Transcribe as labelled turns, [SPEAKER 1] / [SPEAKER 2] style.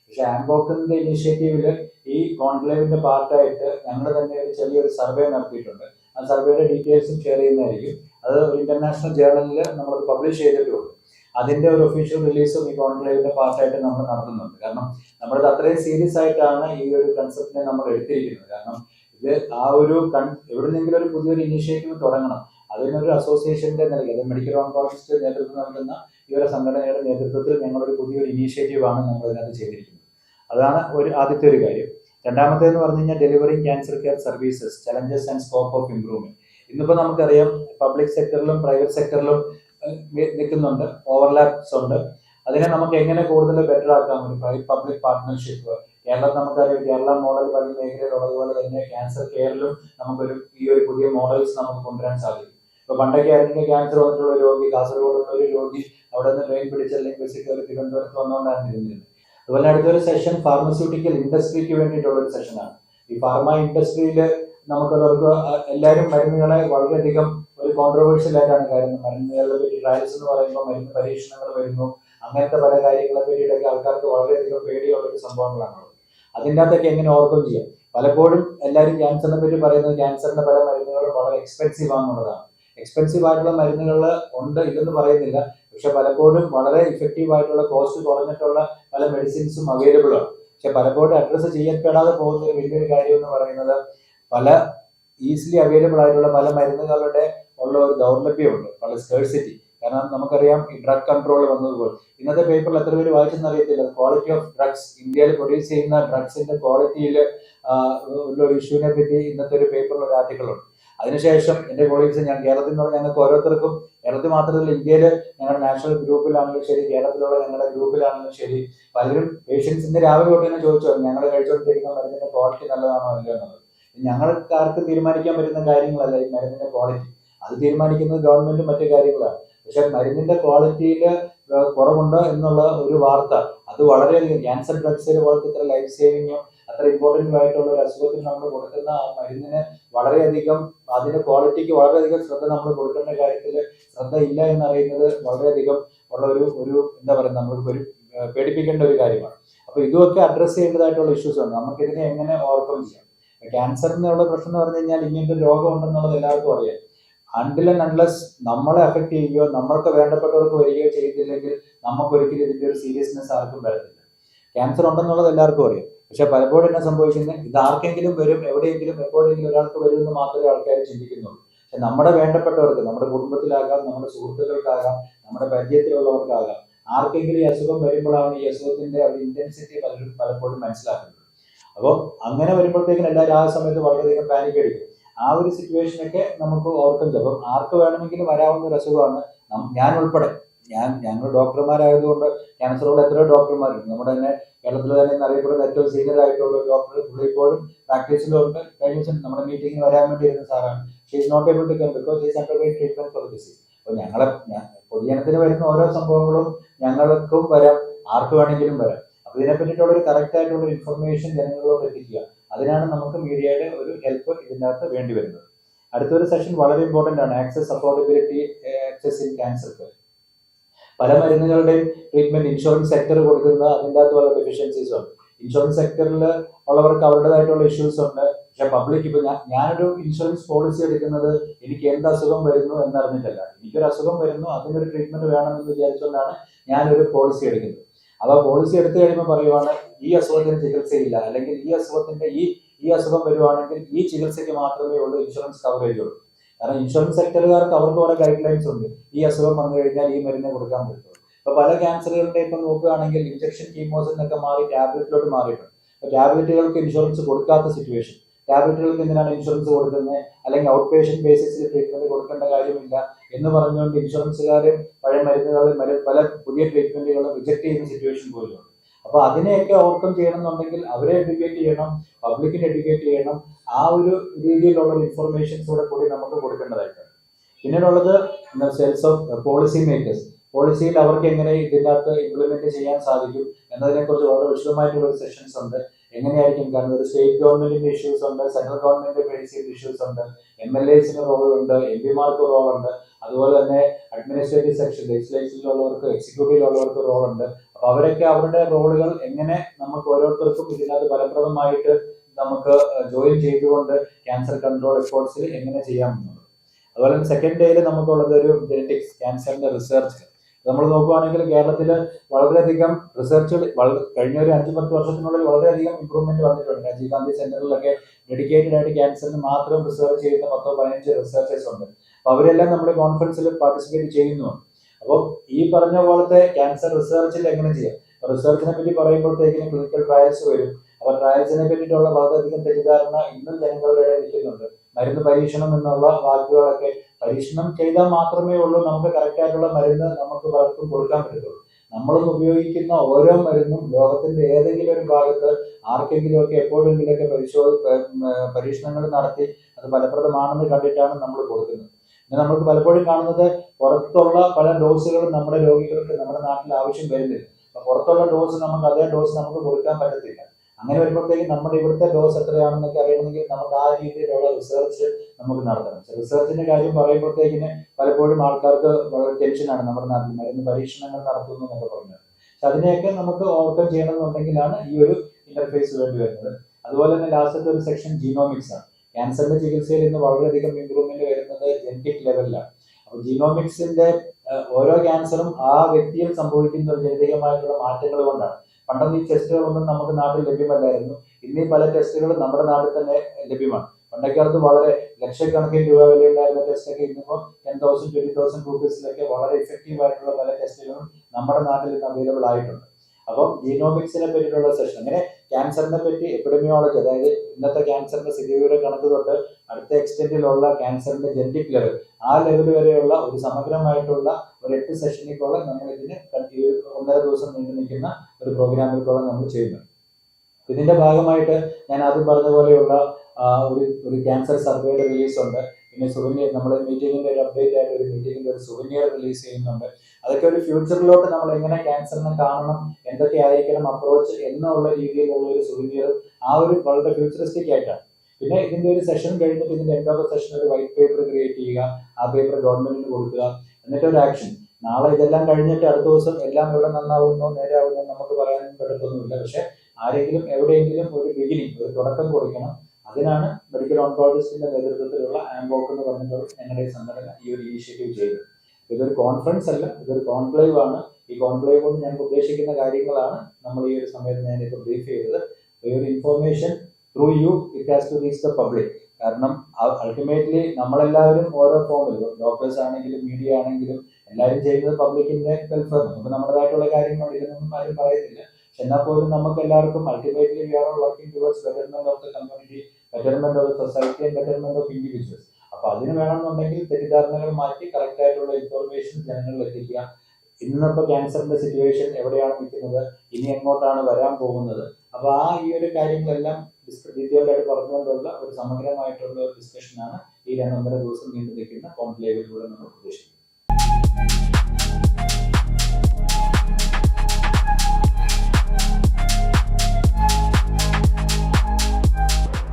[SPEAKER 1] പക്ഷെ ആംബോക്കിന്റെ ഇനിഷ്യേറ്റീവിൽ ഈ കോൺക്ലേവിന്റെ പാർട്ടായിട്ട് ഞങ്ങൾ തന്നെ ഒരു ചെറിയൊരു സർവേ നടത്തിയിട്ടുണ്ട്. ആ സർവേയുടെ ഡീറ്റെയിൽസും ഷെയർ ചെയ്യുന്നതായിരിക്കും. അത് ഒരു ഇന്റർനാഷണൽ ജേർണലിൽ നമ്മൾ പബ്ലിഷ് ചെയ്തിട്ടുണ്ട് അതിന്റെ ഒരു ഒഫീഷ്യൽ റിലീസും ഈ കോൺക്ലേവിന്റെ പാർട്ടായിട്ട് നമ്മൾ നടത്തുന്നുണ്ട്. കാരണം നമ്മളത് അത്രയും സീരിയസ് ആയിട്ടാണ് ഈ ഒരു കൺസെപ്റ്റിനെ നമ്മൾ എടുത്തിരിക്കുന്നത്. കാരണം ഇത് ആ ഒരു കൺ എവിടുന്നെങ്കിലും ഒരു പുതിയൊരു ഇനീഷ്യേറ്റീവ് തുടങ്ങണം. അതിനൊരു അസോസിയേഷന്റെ നിലയ്ക്ക് അത് മെഡിക്കൽ ഓൺകോളജിസ്റ്റ് നേതൃത്വം നൽകുന്ന ഒരു സംഘടനയുടെ നേതൃത്വത്തിൽ ഞങ്ങളൊരു പുതിയൊരു ആണ് നമ്മൾ ഇതിനകത്ത് ചെയ്തിരിക്കുന്നത്. അതാണ് ഒരു ആദ്യത്തെ ഒരു കാര്യം. രണ്ടാമത്തെ എന്ന് പറഞ്ഞു കഴിഞ്ഞാൽ delivering cancer care services challenges and scope of improvement ഇന്നിപ്പോൾ നമുക്കറിയാം പബ്ലിക് സെക്ടറിലും പ്രൈവറ്റ് സെക്ടറിലും നിൽക്കുന്നുണ്ട് ഓവർലാപ്സ് ഉണ്ട്. അതിനെ നമുക്ക് എങ്ങനെ കൂടുതൽ ബെറ്റർ ആക്കാൻ പറ്റും പബ്ലിക് പാർട്ട്ണർഷിപ്പ് കേരളം നമുക്കറിയാം കേരള മോഡൽ പല മേഖലയിലുള്ളതുപോലെ തന്നെ ക്യാൻസർ കെയറിലും നമുക്കൊരു ഈ ഒരു പുതിയ മോഡൽസ് നമുക്ക് കൊണ്ടുവരാൻ സാധിക്കും. ഇപ്പൊ പണ്ടൊക്കെ ആയിരുന്നെങ്കിൽ ക്യാൻസർ വന്നിട്ടുള്ള രോഗി കാസർഗോഡ് കാസർഗോഡുള്ള ഒരു രോഗി അവിടെ നിന്ന് ട്രെയിൻ പിടിച്ചല്ലെങ്കിൽ ബസ്സിൽ കയറി തിരുവനന്തപുരത്ത് വന്നുകൊണ്ടാണ് അതുപോലെ അടുത്തൊരു സെഷൻ ഫാർമസ്യൂട്ടിക്കൽ ഇൻഡസ്ട്രിക്ക് വേണ്ടിയിട്ടുള്ള ഒരു സെഷനാണ് ഈ ഫാർമ ഇൻഡസ്ട്രിയിൽ നമുക്കുള്ളവർക്ക് എല്ലാവരും മരുന്നുകളെ വളരെയധികം ഒരു കോൺട്രവേഴ്ഷ്യൽ ആയിട്ടാണ് കാര്യം മരുന്നുകളെ പറ്റി ട്രയൽസ് എന്ന് പറയുമ്പോൾ മരുന്ന് പരീക്ഷണങ്ങൾ വരുന്നു. അങ്ങനത്തെ പല കാര്യങ്ങളെ പറ്റിയിട്ടൊക്കെ ആൾക്കാർക്ക് വളരെയധികം പേടിയുള്ള ഒരു സംഭവങ്ങളാണ് അതിന്റെ അകത്തൊക്കെ എങ്ങനെ ഓവർകം ചെയ്യാം? പലപ്പോഴും എല്ലാവരും ക്യാൻസറിനെ പറ്റി പറയുന്നത് ക്യാൻസറിന്റെ പല മരുന്നുകളും വളരെ എക്സ്പെൻസീവ് ആണെന്നുള്ളതാണ്. എക്സ്പെൻസീവ് ആയിട്ടുള്ള മരുന്നുകൾ ഉണ്ട് ഇല്ലെന്ന് പറയുന്നില്ല. പക്ഷെ പലപ്പോഴും വളരെ ഇഫക്റ്റീവ് ആയിട്ടുള്ള കോസ്റ്റ് കുറഞ്ഞിട്ടുള്ള പല മെഡിസിൻസും അവൈലബിൾ ആണ്. പക്ഷെ പലപ്പോഴും അഡ്രസ്സ് ചെയ്യപ്പെടാതെ പോകുന്ന ഒരു വലിയൊരു കാര്യം എന്ന് പറയുന്നത് പല ഈസിലി അവൈലബിൾ ആയിട്ടുള്ള പല മരുന്നുകളുടെ ഉള്ള ഒരു ദൗർലഭ്യമുണ്ട്. പല സ്കേഴ്സിറ്റി കാരണം നമുക്കറിയാം ഈ ഡ്രഗ് കൺട്രോൾ വന്നതുപോലെ ഇന്നത്തെ പേപ്പറിൽ എത്ര പേര് വായിച്ചെന്ന് അറിയത്തില്ല. ക്വാളിറ്റി ഓഫ് ഡ്രഗ്സ് ഇന്ത്യയിൽ പ്രൊഡ്യൂസ് ചെയ്യുന്ന ഡ്രഗ്സിന്റെ ക്വാളിറ്റിയിൽ ഉള്ള ഒരു ഇഷ്യൂവിനെ പറ്റി ഇന്നത്തെ ഒരു പേപ്പറിൽ ഒരു ആർട്ടിക്കിൾ ഉണ്ട്. അതിനുശേഷം എന്റെ കോളീഗ്സ് ഞാൻ കേരളത്തിൽ നിന്ന് ഞങ്ങൾക്ക് ഓരോരുത്തർക്കും കേരളത്തിൽ മാത്രമല്ല ഇന്ത്യയിൽ ഞങ്ങളുടെ നാഷണൽ ഗ്രൂപ്പിലാണെങ്കിലും ശരി കേരളത്തിലുള്ള ഞങ്ങളുടെ ഗ്രൂപ്പിലാണെങ്കിലും ശരി പലരും പേഷ്യൻസ് ഇന്ന് രാവിലെ തൊട്ട് തന്നെ ചോദിച്ചു ഞങ്ങൾ കഴിച്ചുകൊണ്ടിരിക്കുന്ന മരുന്നിന്റെ ക്വാളിറ്റി നല്ലതാണോ അല്ലയോ എന്നുള്ളത്. ഞങ്ങൾക്കാർക്ക് തീരുമാനിക്കാൻ പറ്റുന്ന കാര്യങ്ങളല്ല ഈ മരുന്നിന്റെ ക്വാളിറ്റി അത് തീരുമാനിക്കുന്നത് ഗവൺമെന്റും മറ്റു കാര്യങ്ങളാണ്. പക്ഷെ മരുന്നിന്റെ ക്വാളിറ്റിയിൽ കുറവുണ്ട് എന്നുള്ള ഒരു വാർത്ത. അത് വളരെയധികം ക്യാൻസർ ഡ്രഗ്സ് പോലത്തെ ഇത്ര ലൈഫ് സേവിങ്ങും അത്ര ഇമ്പോർട്ടന്റ് ആയിട്ടുള്ള ഒരു അസുഖത്തിന് നമ്മൾ കൊടുക്കുന്ന ആ മരുന്നിന് വളരെയധികം അതിന്റെ ക്വാളിറ്റിക്ക് വളരെയധികം ശ്രദ്ധ നമ്മൾ കൊടുക്കേണ്ട കാര്യത്തിൽ ശ്രദ്ധ ഇല്ല എന്നറിയുന്നത് വളരെയധികം ഉള്ള ഒരു ഒരു എന്താ പറയുക നമ്മൾക്ക് ഒരു പേടിപ്പിക്കേണ്ട ഒരു കാര്യമാണ്. അപ്പൊ ഇതുമൊക്കെ അഡ്രസ്സ് ചെയ്യേണ്ടതായിട്ടുള്ള ഇഷ്യൂസ് ഉണ്ട് നമുക്ക് ഇതിനെ എങ്ങനെ ഓവർകം ചെയ്യാം? ക്യാൻസർ എന്നുള്ള പ്രശ്നം എന്ന് പറഞ്ഞു കഴിഞ്ഞാൽ ഇങ്ങനത്തെ രോഗം ഉണ്ടെന്നുള്ളത് എല്ലാവർക്കും അറിയാം. അണ്ടിൽ ആൻഡ് നമ്മളെ അഫക്ട് ചെയ്യുകയോ നമ്മൾക്ക് വേണ്ടപ്പെട്ടവർക്ക് വരികയോ ചെയ്തില്ലെങ്കിൽ നമുക്ക് ഒരിക്കലും ഇതിന്റെ ഒരു സീരിയസ്നെസ് ആർക്കും വരത്തില്ല. ക്യാൻസർ ഉണ്ടെന്നുള്ളത് എല്ലാവർക്കും അറിയാം. പക്ഷെ പലപ്പോഴും എന്നാ സംഭവിക്കുന്നത് ഇത് ആർക്കെങ്കിലും വരും എവിടെയെങ്കിലും എപ്പോഴെങ്കിലും ഒരാൾക്ക് വരുമെന്ന് മാത്രമേ ആൾക്കാർ ചിന്തിക്കുന്നുള്ളൂ. പക്ഷെ നമ്മുടെ വേണ്ടപ്പെട്ടവർക്ക് നമ്മുടെ കുടുംബത്തിലാകാം നമ്മുടെ സുഹൃത്തുക്കൾക്കാകാം നമ്മുടെ പരിചയത്തിലുള്ളവർക്കാകാം ആർക്കെങ്കിലും ഈ അസുഖം വരുമ്പോഴാണ് ഈ അസുഖത്തിന്റെ ഒരു ഇന്റൻസിറ്റി പലരും പലപ്പോഴും മനസ്സിലാക്കുന്നത്. അപ്പോൾ അങ്ങനെ വരുമ്പോഴത്തേക്കും എല്ലാവരും ആ സമയത്ത് വളരെയധികം പാനിക് അടിക്കും. ആ ഒരു സിറ്റുവേഷനൊക്കെ നമുക്ക് ഓർക്കുന്നത് അപ്പം ആർക്ക് വേണമെങ്കിലും വരാവുന്ന ഒരു അസുഖമാണ് ഞാൻ ഉൾപ്പെടെ. ഞാൻ ഞങ്ങൾ ഡോക്ടർമാരായതുകൊണ്ട് ക്യാൻസറുള്ള എത്രയോ ഡോക്ടർമാരുണ്ട്. നമ്മുടെ തന്നെ കേരളത്തിൽ തന്നെ അറിയപ്പെടുന്ന ഏറ്റവും സീനിയർ ആയിട്ടുള്ള ഡോക്ടർ പുള്ളി ഇപ്പോഴും പ്രാക്ടീസിലുണ്ട് കഴിഞ്ഞ നമ്മുടെ മീറ്റിംഗിന് വരാൻ വേണ്ടി ഇരുന്ന സാറാണ്. She is not able to come because is under treatment for disease അപ്പോൾ ഞങ്ങളെ പൊതുജനത്തിന് വരുന്ന ഓരോ സംഭവങ്ങളും ഞങ്ങൾക്കും വരാം. ആർക്ക് വേണമെങ്കിലും വരാം. അപ്പോൾ ഇതിനെ പറ്റിയിട്ടുള്ള ഒരു കറക്റ്റ് ആയിട്ടുള്ള ഇൻഫർമേഷൻ ജനങ്ങളിലോട്ട് എത്തിക്കുക. അതിനാണ് നമുക്ക് മീഡിയയുടെ ഒരു ഹെൽപ്പ് ഇതിനകത്ത് വേണ്ടി വരുന്നത്. അടുത്തൊരു സെഷൻ വളരെ ഇമ്പോർട്ടന്റ് ആണ്. Access affordability access in cancer പല മരുന്നുകളുടെയും ട്രീറ്റ്മെന്റ് ഇൻഷുറൻസ് സെക്ടർ കൊടുക്കുന്ന അതിന്റെ അകത്ത് പല ഡെഫിഷ്യൻസീസ് ഉണ്ട്. ഇൻഷുറൻസ് സെക്ടറിൽ ഉള്ളവർക്ക് അവരുടേതായിട്ടുള്ള ഇഷ്യൂസ് ഉണ്ട്. പക്ഷെ പബ്ലിക് ഇപ്പൊ ഞാൻ ഞാനൊരു ഇൻഷുറൻസ് പോളിസി എടുക്കുന്നത് എനിക്ക് എന്ത് അസുഖം വരുന്നു എന്നറിഞ്ഞിട്ടല്ല. എനിക്കൊരു അസുഖം വരുന്നു അതിനൊരു ട്രീറ്റ്മെന്റ് വേണം എന്ന് വിചാരിച്ചുകൊണ്ടാണ് ഞാനൊരു പോളിസി എടുക്കുന്നത്. അപ്പൊ പോളിസി എടുത്തു കഴിയുമ്പോൾ പറയുവാണ് ഈ അസുഖത്തിന് ചികിത്സയില്ല. അല്ലെങ്കിൽ ഈ അസുഖത്തിന്റെ ഈ ഈ അസുഖം വരുവാണെങ്കിൽ ഈ ചികിത്സയ്ക്ക് മാത്രമേ ഉള്ളൂ ഇൻഷുറൻസ് കവറേജ് ഉള്ളൂ. കാരണം ഇൻഷുറൻസ് സെക്ടറുകാർക്ക് അവർക്ക് കുറെ ഗൈഡ് ലൈൻസ് ഉണ്ട്. ഈ അസുഖം വന്നു കഴിഞ്ഞാൽ ഈ മരുന്ന് കൊടുക്കാൻ പറ്റുള്ളൂ. ഇപ്പൊ പല ക്യാൻസറുകളുടെ ഇപ്പൊ നോക്കുകയാണെങ്കിൽ ഇഞ്ചക്ഷൻ കീമോസ് എന്നൊക്കെ മാറി ടാബ്ലറ്റിലോട്ട് മാറിയിട്ടുണ്ട്. അപ്പൊ ടാബ്ലറ്റുകൾക്ക് ഇൻഷുറൻസ് കൊടുക്കാത്ത സിറ്റുവേഷൻ ടാബ്ലറ്റുകൾക്ക് എന്തിനാണ് ഇൻഷുറൻസ് കൊടുക്കുന്നത്? അല്ലെങ്കിൽ ഔട്ട് പേഷ്യന്റ് ബേസിസിൽ ട്രീറ്റ്മെന്റ് കൊടുക്കേണ്ട കാര്യമില്ല എന്ന് പറഞ്ഞുകൊണ്ട് ഇൻഷുറൻസുകാർ പഴയ മരുന്നുകളും പല പുതിയ ട്രീറ്റ്മെന്റുകളും റിജക്ട് ചെയ്യുന്ന സിറ്റുവേഷൻ പോലും അപ്പൊ അതിനെയൊക്കെ ഓവർകം ചെയ്യണം എന്നുണ്ടെങ്കിൽ അവരെ എഡ്യൂക്കേറ്റ് ചെയ്യണം പബ്ലിക്കിനെ എഡ്യൂക്കേറ്റ് ചെയ്യണം. ആ ഒരു രീതിയിലുള്ള ഇൻഫർമേഷൻസ് കൂടെ നമുക്ക് കൊടുക്കേണ്ടതായിട്ടുണ്ട്. പിന്നീടുള്ളത് സെൽസ് ഓഫ് പോളിസി മേക്കേഴ്സ് പോളിസിയിൽ അവർക്ക് എങ്ങനെ ഇതിന്റെ അകത്ത് ഇംപ്ലിമെന്റ് ചെയ്യാൻ സാധിക്കും എന്നതിനെക്കുറിച്ച് വളരെ വിശദമായിട്ടുള്ള ഒരു സെഷൻസ് ഉണ്ട്. എങ്ങനെയായിരിക്കും? കാരണം ഒരു സ്റ്റേറ്റ് ഗവൺമെന്റിന്റെ ഇഷ്യൂസ് ഉണ്ട് സെൻട്രൽ ഗവൺമെന്റിന്റെ പോളിസിയുടെ ഇഷ്യൂസ് ഉണ്ട് എം എൽ എസിന് റോളുണ്ട് എം പിമാർക്ക് റോളുണ്ട് അതുപോലെ തന്നെ അഡ്മിനിസ്ട്രേറ്റീവ് സെക്ഷൻ ലെജിസ്ലേറ്റീവിലുള്ളവർക്ക് എക്സിക്യൂട്ടീവിലുള്ളവർക്ക് റോളുണ്ട് അപ്പൊ അവരൊക്കെ അവരുടെ റോളുകൾ എങ്ങനെ നമുക്ക് ഓരോരുത്തർക്കും ഇതിനകത്ത് ഫലപ്രദമായിട്ട് നമുക്ക് ജോയിൻ ചെയ്തുകൊണ്ട് ക്യാൻസർ കൺട്രോൾ എഫോർട്സിൽ എങ്ങനെ ചെയ്യാമെന്നുള്ളത്. അതുപോലെ തന്നെ സെക്കൻഡ് ഡേയിൽ നമുക്കുള്ളത് ഒരു ജെനറ്റിക്സ് ക്യാൻസറിന്റെ റിസർച്ച് നമ്മൾ നോക്കുകയാണെങ്കിൽ കേരളത്തിൽ വളരെയധികം റിസർച്ചുകൾ കഴിഞ്ഞ ഒരു അഞ്ച് പത്ത് വർഷത്തിനുള്ളിൽ വളരെയധികം ഇമ്പ്രൂവ്മെന്റ് വന്നിട്ടുണ്ട്. രാജീവ് ഗാന്ധി സെന്ററിലൊക്കെ ഡെഡിക്കേറ്റഡ് ആയിട്ട് ക്യാൻസറിന് മാത്രം റിസർച്ച് ചെയ്യുന്ന പത്തോ പതിനഞ്ച് റിസർച്ചേഴ്സ് ഉണ്ട്. അപ്പൊ അവരെല്ലാം നമ്മുടെ കോൺഫറൻസിൽ പാർട്ടിസിപ്പേറ്റ് ചെയ്യുന്നുണ്ട്. അപ്പോൾ ഈ പറഞ്ഞ പോലത്തെ ക്യാൻസർ റിസർച്ചിൽ എങ്ങനെ ചെയ്യാം? റിസർച്ചിനെ പറ്റി പറയുമ്പോഴത്തേക്കിനും ക്ലിനിക്കൽ ട്രയൽസ് വരും. അപ്പൊ ട്രയൽസിനെ പറ്റിയിട്ടുള്ള വളരെയധികം തെറ്റിദ്ധാരണ ഇന്നും ജനങ്ങളുടെ ഇടയിൽ നിൽക്കുന്നുണ്ട്. മരുന്ന് പരീക്ഷണം എന്നുള്ള വാക്കുകളൊക്കെ പരീക്ഷണം ചെയ്താൽ മാത്രമേ ഉള്ളൂ. നമുക്ക് കറക്റ്റായിട്ടുള്ള മരുന്ന് നമുക്ക് പലർക്കും കൊടുക്കാൻ പറ്റത്തുള്ളൂ. നമ്മൾ ഉപയോഗിക്കുന്ന ഓരോ മരുന്നും ലോകത്തിന്റെ ഏതെങ്കിലും ഒരു ഭാഗത്ത് ആർക്കെങ്കിലും ഒക്കെ എപ്പോഴെങ്കിലുമൊക്കെ പരിശോധ പരീക്ഷണങ്ങൾ നടത്തി അത് ഫലപ്രദമാണെന്ന് കണ്ടിട്ടാണ് നമ്മൾ കൊടുക്കുന്നത്. നമുക്ക് പലപ്പോഴും കാണുന്നത് പുറത്തുള്ള പല ഡോസുകളും നമ്മുടെ രോഗികൾക്ക് നമ്മുടെ നാട്ടിൽ ആവശ്യം വരുന്നില്ല. അപ്പൊ പുറത്തുള്ള ഡോസ് നമുക്ക് അതേ ഡോസ് നമുക്ക് കൊടുക്കാൻ പറ്റത്തില്ല. അങ്ങനെ വരുമ്പോഴത്തേക്കും നമ്മുടെ ഇവിടുത്തെ ഡോസ് എത്രയാണെന്നൊക്കെ അറിയണമെങ്കിൽ നമുക്ക് ആ രീതിയിലുള്ള റിസർച്ച് നമുക്ക് നടത്തണം. റിസർച്ചിന്റെ കാര്യം പറയുമ്പോഴത്തേക്കിന് പലപ്പോഴും ആൾക്കാർക്ക് വളരെ ടെൻഷനാണ് നമ്മുടെ നാട്ടിൽ മരുന്ന് പരീക്ഷണങ്ങൾ നടത്തുന്നു എന്നൊക്കെ പറഞ്ഞത്. പക്ഷെ അതിനെയൊക്കെ നമുക്ക് ഓവർകം ചെയ്യണമെന്നുണ്ടെങ്കിലാണ് ഈ ഒരു ഇന്റർഫേസ് വേണ്ടി വരുന്നത്. അതുപോലെ തന്നെ ലാസ്റ്റത്തെ ഒരു സെക്ഷൻ ജീനോമിക്സ് ആണ്. ക്യാൻസറിന്റെ ചികിത്സയിൽ ഇന്ന് വളരെയധികം ഇമ്പ്രൂവ്മെന്റ് ജനറ്റിക് ലെവലിലാണ് അപ്പൊ ജീനോമിക്സിന്റെ ഓരോ ക്യാൻസറും ആ വ്യക്തിയിൽ സംഭവിക്കുന്ന ജനിതകമായിട്ടുള്ള മാറ്റങ്ങൾ കൊണ്ടാണ്. പണ്ടൊന്നും ഈ ടെസ്റ്റുകളൊന്നും നമുക്ക് നാട്ടിൽ ലഭ്യമല്ലായിരുന്നു. ഇന്ന് പല ടെസ്റ്റുകളും നമ്മുടെ നാട്ടിൽ തന്നെ ലഭ്യമാണ്. പണ്ടൊക്കെ കാലത്ത് വളരെ ലക്ഷക്കണക്കിന് രൂപ വിലയുണ്ടായിരുന്ന ടെസ്റ്റൊക്കെ ഇന്നിപ്പോൾ ടെൻ തൗസൻഡ് ട്വന്റി തൗസൻഡ് റുപ്പീസിലൊക്കെ വളരെ ഇഫക്റ്റീവ് ആയിട്ടുള്ള പല ടെസ്റ്റുകളും നമ്മുടെ നാട്ടിൽ ഇന്ന് അവൈലബിൾ ആയിട്ടുണ്ട്. അപ്പം ജീനോമിക്സിനെ പറ്റിയിട്ടുള്ള സെഷൻ അങ്ങനെ ക്യാൻസറിനെ പറ്റി എപ്പിഡമിയോളജി അതായത് ഇന്നത്തെ ക്യാൻസറിന്റെ സ്ഥിതിവിവര കണക്ക് തൊട്ട് അടുത്ത എക്സ്റ്റെന്റിലുള്ള ക്യാൻസറിന്റെ ജെനറ്റിക് ലെവൽ ആ ലെവൽ വരെയുള്ള ഒരു സമഗ്രമായിട്ടുള്ള ഒരു എട്ട് സെഷനിക്കോളം നമ്മൾ ഇതിന് ഒന്നര ദിവസം നീണ്ടു നിൽക്കുന്ന ഒരു പ്രോഗ്രാമിൽക്കോളം നമ്മൾ ചെയ്യുന്നുണ്ട് ഇതിന്റെ ഭാഗമായിട്ട് ഞാൻ ആദ്യം പറഞ്ഞ പോലെയുള്ള ഒരു ഒരു ക്യാൻസർ സർവേയുടെ റിലീസ് ഉണ്ട്. പിന്നെ സുവനിയർ നമ്മുടെ മീറ്റിംഗിന്റെ ഒരു അപ്ഡേറ്റ് ആയിട്ട് ഒരു മീറ്റിംഗിന്റെ ഒരു സുവനിയർ റിലീസ് ചെയ്യുന്നുണ്ട്. അതൊക്കെ ഒരു ഫ്യൂച്ചറിലോട്ട് നമ്മൾ എങ്ങനെ ക്യാൻസറിനെ കാണണം എന്തൊക്കെ ആയിരിക്കണം അപ്രോച്ച് എന്നുള്ള രീതിയിലുള്ള ഒരു സുവനിയർ ആ ഒരു വളരെ ഫ്യൂച്ചറിസ്റ്റിക് ആയിട്ടാണ്. പിന്നെ ഇതിന്റെ ഒരു സെഷൻ കഴിഞ്ഞിട്ട് ഇതിന്റെ എൻഡ് ഓഫ് സെഷൻ ഒരു വൈറ്റ് പേപ്പർ ക്രിയേറ്റ് ചെയ്യുക ആ പേപ്പർ ഗവൺമെന്റിന് കൊടുക്കുക എന്നിട്ട് ഒരു ആക്ഷൻ നാളെ ഇതെല്ലാം കഴിഞ്ഞിട്ട് അടുത്ത ദിവസം എല്ലാം ഇവിടെ നന്നാവുന്നോ നേരാവുന്നോ നമുക്ക് പറയാൻ പറ്റത്തൊന്നുമില്ല. പക്ഷെ ആരെങ്കിലും എവിടെയെങ്കിലും ഒരു ബിഗിനിങ് ഒരു തുടക്കം കൊടുക്കണം അതിനാണ് മെഡിക്കൽ ഓൺകോളജിസ്റ്റിന്റെ നേതൃത്വത്തിലുള്ള ആംബോക്ക് എന്ന് പറഞ്ഞിട്ടുള്ള ഞങ്ങളുടെ സംഘടന ഈ ഒരു ഇനീഷ്യേറ്റീവ് ചെയ്തത്. ഇതൊരു കോൺഫറൻസ് അല്ല ഇതൊരു കോൺക്ലേവ് ആണ്. ഈ കോൺക്ലേവ് കൊണ്ട് ഞാൻ ഉദ്ദേശിക്കുന്ന കാര്യങ്ങളാണ് നമ്മൾ ഈ ഒരു സമയത്ത് ഞാൻ ഇപ്പോൾ ബ്രീഫ് ചെയ്തത്. ഈ ഒരു information through you it has to reach the public കാരണം അൾട്ടിമേറ്റ്ലി നമ്മളെല്ലാവരും ഓരോ ഫോമിൽ ഡോക്ടേഴ്സ് ആണെങ്കിലും മീഡിയ ആണെങ്കിലും എല്ലാവരും ചെയ്യുന്നത് പബ്ലിക്കിന്റെ വെൽഫെയർ നമുക്ക് നമ്മുടേതായിട്ടുള്ള കാര്യങ്ങൾ ഇതിനൊന്നും ആരും പറയുന്നില്ല പക്ഷെ എന്നാൽ പോലും നമുക്ക് എല്ലാവർക്കും ultimately we are working towards betterment of community betterment of society and betterment of individuals അപ്പൊ അതിന് വേണമെന്നുണ്ടെങ്കിൽ തെറ്റിദ്ധാരണകൾ മാറ്റി കറക്റ്റ് ആയിട്ടുള്ള ഇൻഫർമേഷൻ ജനങ്ങളിൽ എത്തിക്കുക. ഇന്നിപ്പോ ക്യാൻസറിന്റെ സിറ്റുവേഷൻ എവിടെയാണ് നിൽക്കുന്നത്? ഇനി എങ്ങോട്ടാണ് വരാൻ പോകുന്നത്? അപ്പൊ ആ ഈ ഒരു കാര്യങ്ങളെല്ലാം ഡീറ്റെയിൽഡ് ആയിട്ട് പറഞ്ഞുകൊണ്ടുള്ള ഒരു സമഗ്രമായിട്ടുള്ള ഒരു ഡിസ്കഷനാണ് ഈ രണ്ടൊന്നര ദിവസം നീണ്ടു നിൽക്കുന്ന കോൺക്ലേവിലൂടെ നമ്മൾ ഉദ്ദേശിക്കുന്നത്.